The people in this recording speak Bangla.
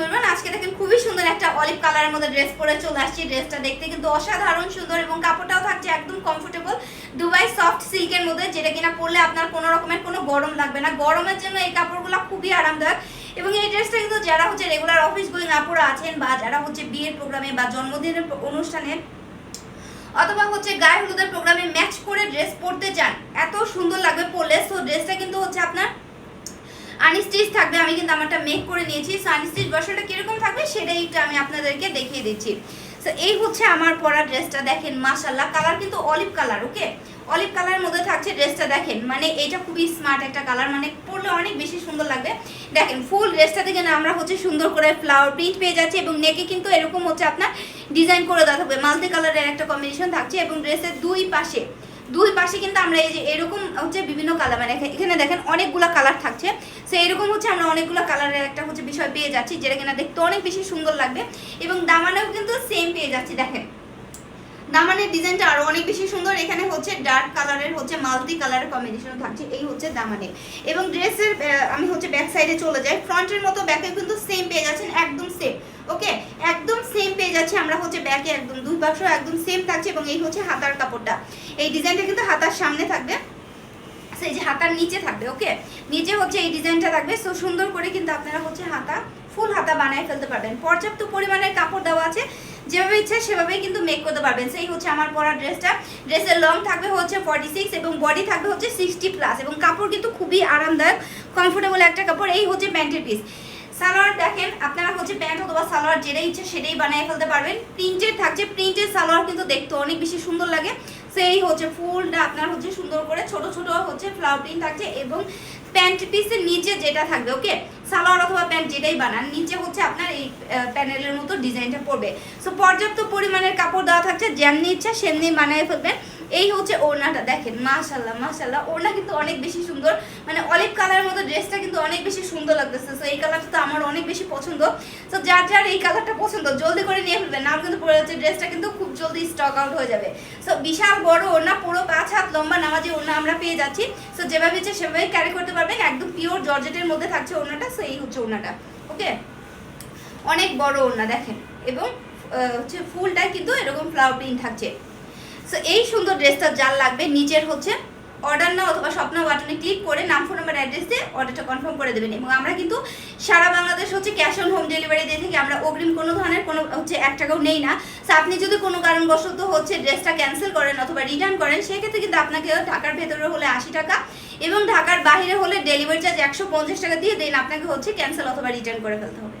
বলবেন? আজকে দেখেন খুবই সুন্দর একটা অলিভ কালারের মধ্যে ড্রেস পরে চলে আসছি। ড্রেসটা দেখতে কিন্তু অসাধারণ সুন্দর এবং কাপড়টাও থাকছে একদম কমফোর্টেবল দুবাই সফট সিল্কের মধ্যে, যেটা কিনা পরলে আপনার কোনো রকমের কোনো গরম লাগবে না। গরমের জন্য এই কাপড়গুলো খুবই আরামদায়ক। এবং এই ড্রেসটা কিন্তু যারা হচ্ছে রেগুলার অফিস গোয়িং আপুরা আছেন বা যারা হচ্ছে বিয়ের প্রোগ্রামে বা জন্মদিনের অনুষ্ঠানে অথবা হচ্ছে গায়ে হলুদের প্রোগ্রামে ম্যাচ করে ড্রেস পরতে চান এত সুন্দর লাগবে পরলে সো ড্রেসটা কিন্তু হচ্ছে আপনার আনস্টিচ থাকবে, আমি কিন্তু আমারটা মেক করে নিয়েছি। সো আনস্টিচ বসাটা কীরকম থাকবে সেটাই একটু আমি আপনাদেরকে দেখিয়ে দিচ্ছি। সো এই হচ্ছে আমার পরা ড্রেসটা দেখেন মাশাল্লাহ কালার কিন্তু অলিভ কালার ওকে অলিভ কালারের মধ্যে থাকছে ড্রেসটা দেখেন। মানে এটা খুবই স্মার্ট একটা কালার মানে পরলে অনেক বেশি সুন্দর লাগবে। দেখেন ফুল ড্রেসটা থেকে না আমরা হচ্ছে সুন্দর করে ফ্লাওয়ার প্রিন্ট পেয়ে যাচ্ছি এবং নেকে কিন্তু এরকম হচ্ছে আপনার ডিজাইন করে দেওয়া থাকবে। মাল্টি কালারের একটা কম্বিনেশন থাকছে এবং ড্রেসের দুই পাশে দুই পাশে কিন্তু আমরা এই যে এরকম হচ্ছে বিভিন্ন কালার মানে এখানে দেখেন অনেকগুলো কালার থাকছে। সো এরকম হচ্ছে আমরা অনেকগুলো কালারের একটা হচ্ছে বিষয় পেয়ে যাচ্ছি, যেটা কিনা দেখতে অনেক বেশি সুন্দর লাগবে। এবং দামানেও কিন্তু সেম পেয়ে যাচ্ছি, দেখেন। দামানের ডিজাইনটা আরও অনেক বেশি সুন্দর। এখানে হচ্ছে ডার্ক কালারের হচ্ছে মাল্টি কালারের কম্বিনেশন থাকছে, এই হচ্ছে দামানে এবং ড্রেসের আমি হচ্ছে ব্যাক সাইডে চলে যাই। ফ্রন্টের মতো ব্যাকে কিন্তু সেম পেয়ে যাচ্ছেন, একদম সেম ওকে একদম যাচ্ছে, আমরা হচ্ছে ব্যাকে একদম দুই পাশে একদম সেম থাকছে এবং এই হচ্ছে হাতার কাপড়টা। এই ডিজাইনটা কিন্তু হাতার সামনে থাকবে। সেই যে হাতার নিচে থাকবে ওকে নিচে হচ্ছে এই ডিজাইনটা থাকবে। সো সুন্দর করে কিন্তু আপনারা হচ্ছে হাতা ফুল হাতা বানায় ফেলতে পারবেন। পর্যাপ্ত পরিমাণের কাপড় দেওয়া আছে। যেভাবে ইচ্ছা সেভাবেই কিন্তু মেক করতে পারবেন। সেই হচ্ছে আমার পরা ড্রেসটা ড্রেসের লং থাকবে হচ্ছে ফর্টি সিক্স এবং বডি থাকবে হচ্ছে সিক্সটি প্লাস এবং কাপড় কিন্তু খুবই আরামদায়ক কমফোর্টেবল একটা কাপড়। এই হচ্ছে প্যান্টের পিস সালোয়ার দেখেন, আপনারা হচ্ছে প্যান্ট অথবা সালোয়ার যেটাই ইচ্ছে সেটাই বানিয়ে ফেলতে পারবেন। প্রিন্টের থাকছে প্রিন্টের সালোয়ার কিন্তু দেখতে অনেক বেশি সুন্দর লাগে। সেই হচ্ছে ফুলটা আপনার হচ্ছে সুন্দর করে ছোট ছোট হচ্ছে ফ্লাওয়ার প্রিন্ট থাকছে এবং প্যান্ট পিসের নিচে যেটা থাকবে ওকে সালোয়ার অথবা প্যান্ট যেটাই বানান, নিচে হচ্ছে আপনার এই প্যানেলের মতো ডিজাইনটা পড়বে। সো পর্যাপ্ত পরিমাণের কাপড় দেওয়া থাকছে, যেমনি ইচ্ছা সেমনি বানিয়ে ফেলবেন। এই হচ্ছে ওড়নাটা, দেখেন মাশাল্লাহ মাশাল্লাহ ওড়না কিন্তু অনেক বেশি সুন্দর। মানে অলিভ কালারের মতো ড্রেসটা কিন্তু অনেক বেশি সুন্দর লাগতেছে। সো এই কালারটা তো আমার অনেক বেশি পছন্দ। সো যার যার এই কালারটা পছন্দ, জলদি করে নিয়ে ফেলবেন। না কিন্তু পরে হচ্ছে ড্রেসটা কিন্তু খুব জলদি স্টক আউট হয়ে যাবে। সো বিশাল বড় ওড়না, পুরো পাঁচ হাত লম্বা নামাজি ওড়না আমরা পেয়ে যাচ্ছি। সো যেভাবে ইচ্ছে সেভাবে ক্যারি করতে পারবেন। একদম পিওর জর্জেটের মধ্যে থাকছে ওড়নাটা। সো এই হচ্ছে ওড়নাটা। ওকে অনেক বড় ওড়না, দেখেন। এবং হচ্ছে ফুলটা কিন্তু এরকম ফ্লাওয়ার প্রিন্ট থাকছে। সো এই সুন্দর ড্রেসটা যার লাগবে নিচের হচ্ছে অর্ডার না অথবা স্বপ্ন বাটনে ক্লিক করে নাম ফোন নাম্বার অ্যাড্রেস দিয়ে অর্ডারটা কনফার্ম করে দেবেন। এবং আমরা কিন্তু সারা বাংলাদেশ হচ্ছে ক্যাশ অন হোম ডেলিভারি দিয়ে থেকে আমরা অগ্রিম কোনো ধরনের কোনো হচ্ছে এক টাকাও নেই না। সো আপনি যদি কোনো কারণবশত হচ্ছে ড্রেসটা ক্যান্সেল করেন অথবা রিটার্ন করেন, সেক্ষেত্রে কিন্তু আপনাকে ঢাকার ভেতরে হলে আশি টাকা এবং ঢাকার বাইরে হলে ডেলিভারি চার্জ একশো পঞ্চাশ টাকা দিয়ে দেন আপনাকে হচ্ছে ক্যান্সেল অথবা রিটার্ন করে ফেলতে হবে।